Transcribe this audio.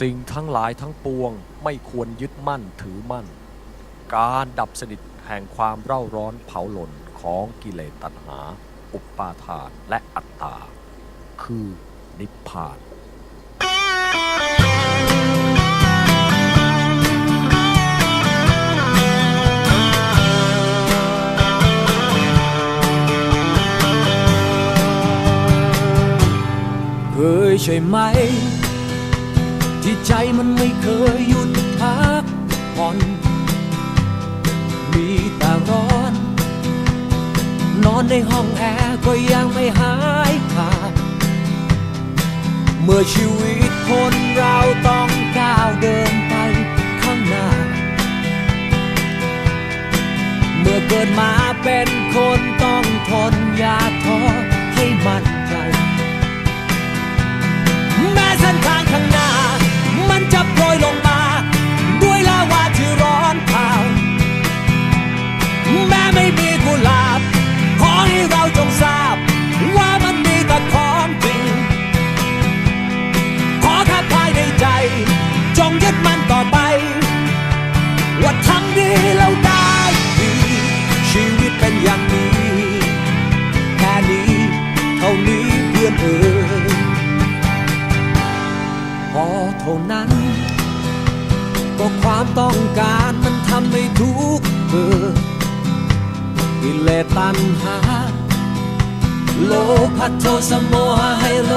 สิ่งทั้งหลายทั้งปวงไม่ควรยึดมั่นถือมั่น การดับสนิทแห่งความเร่าร้อนเผาหล่นของกิเลสตัณหา อุปาทานและอัตตา คือนิพพานเคยใช่ไหม ที่ใจมันไม่เคยหยุดพักผ่อน มีแต่ร้อน นอนในห้องแอร์ก็ยังไม่หายขาด เมื่อชีวิตคนเราต้องก้าวเดินไปข้างหน้า เมื่อเกิดมาเป็นคน อเท่านั้น ก็ความต้องการมันทำให้ทุกข์เกิดกิเลสตัณหา โลภะโทสะโมหะให้โล